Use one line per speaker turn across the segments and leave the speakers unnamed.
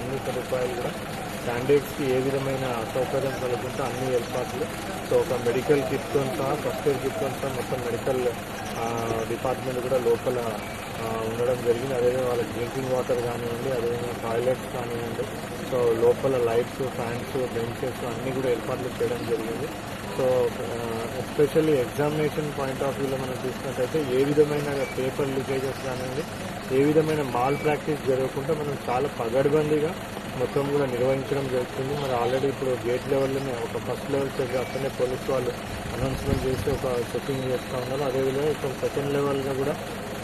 అన్ని సదుపాయాలు కూడా. క్యాండిడేట్స్కి ఏ విధమైన అసౌకర్యం కలుగుతుంటే అన్ని ఏర్పాట్లు. సో ఒక మెడికల్ కిట్తో సహా ఫస్ట్ ఎయిడ్ కిట్తో సహా మొత్తం మెడికల్ డిపార్ట్మెంట్ కూడా లోపల ఉండడం జరిగింది. అదేవిధంగా వాళ్ళకి డ్రింకింగ్ వాటర్ కానివ్వండి అదేవిధంగా టాయిలెట్స్ కానివ్వండి. సో లోపల లైట్స్ ఫ్యాన్స్ బెంచెస్ అన్నీ కూడా ఏర్పాట్లు చేయడం జరిగింది. So especially examination point of వ్యూలో మనం చూసినట్టయితే ఏ విధమైన పేపర్ లీకేజెస్ కానివ్వండి ఏ విధమైన మాల్ ప్రాక్టీస్ జరగకుండా మనం చాలా పగడ్బందీగా మొత్తం కూడా నిర్వహించడం జరుగుతుంది. మరి ఆల్రెడీ ఇప్పుడు గేట్ లెవెల్లోనే ఒక ఫస్ట్ లెవెల్ చెక్ అక్కడనే పోలీస్ వాళ్ళు అనౌన్స్మెంట్ చేసి ఒక చెకింగ్ చేస్తూ ఉన్నారు. అదేవిధంగా ఇప్పుడు సెకండ్ లెవెల్గా కూడా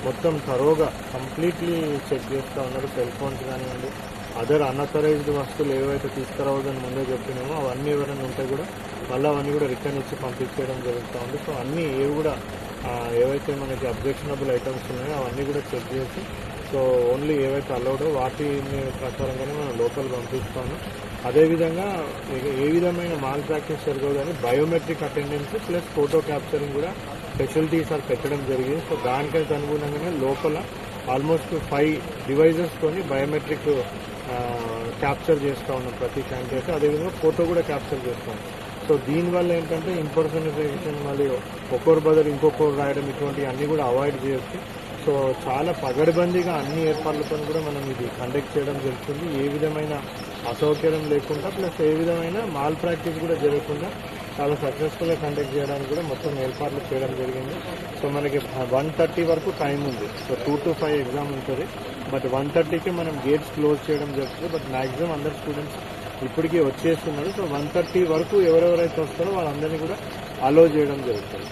మొత్తం తరోగా కంప్లీట్లీ చెక్ చేస్తూ ఉన్నారు. సెల్ ఫోన్స్ కానివ్వండి అదర్ అన్అథరైజ్డ్ వస్తువులు ఏవైతే తీసుకురావద్దని ముందే చెప్పినామో అవన్నీ ఎవరైనా ఉంటే కూడా మళ్ళీ అవన్నీ కూడా రిటర్న్ ఇచ్చి పంపించేయడం జరుగుతూ ఉంది సో అన్నీ ఏవి కూడా ఏవైతే మనకి అబ్జెక్షనబుల్ ఐటమ్స్ ఉన్నాయో అవన్నీ కూడా చెక్ చేసి సో ఓన్లీ ఏవైతే అలౌడో వాటి ప్రకారంగానే మనం లోకల్ పంపిస్తాము. అదేవిధంగా ఏ- ఏ విధమైన మాల్ ప్రాక్టీస్ జరగదని biometric attendance plus photo capturing కూడా ఫెసిలిటీస్ అది పెట్టడం జరిగింది. సో దానికైతే అనుగుణంగానే లోపల ఆల్మోస్ట్ ఫైవ్ డివైజెస్ తోని బయోమెట్రిక్ క్యాప్చర్ చేస్తూ ఉన్నాం ప్రతి క్యాండిడేట్ అదేవిధంగా ఫోటో కూడా క్యాప్చర్ చేస్తాం. సో దీనివల్ల ఏంటంటే ఇంపర్సనిఫికేషన్ మళ్ళీ ఒక్కొరు బదులు ఇంకొకరు రాయడం ఇటువంటి అన్నీ కూడా అవాయిడ్ చేయొచ్చు సో చాలా పగడబందీగా అన్ని ఏర్పాట్లతో కూడా మనం ఇది కండక్ట్ చేయడం జరుగుతుంది. ఏ విధమైన అసౌకర్యం లేకుండా ప్లస్ ఏ విధమైన మాల్ ప్రాక్టీస్ కూడా జరగకుండా చాలా సక్సెస్ఫుల్గా కండక్ట్ చేయడానికి కూడా మొత్తం ఏర్పాట్లు చేయడం జరిగింది. సో మనకి వన్ థర్టీ వరకు టైం ఉంది. So two to five exam ఉంటుంది. బట్ వన్ థర్టీకి మనం గేట్స్ క్లోజ్ చేయడం జరుగుతుంది. బట్ మ్యాక్సిమం అందరు స్టూడెంట్స్ ఇప్పటికీ వచ్చేస్తున్నారు. సో వన్ థర్టీ వరకు ఎవరెవరైతే వస్తారో వాళ్ళందరినీ కూడా అలో చేయడం జరుగుతుంది.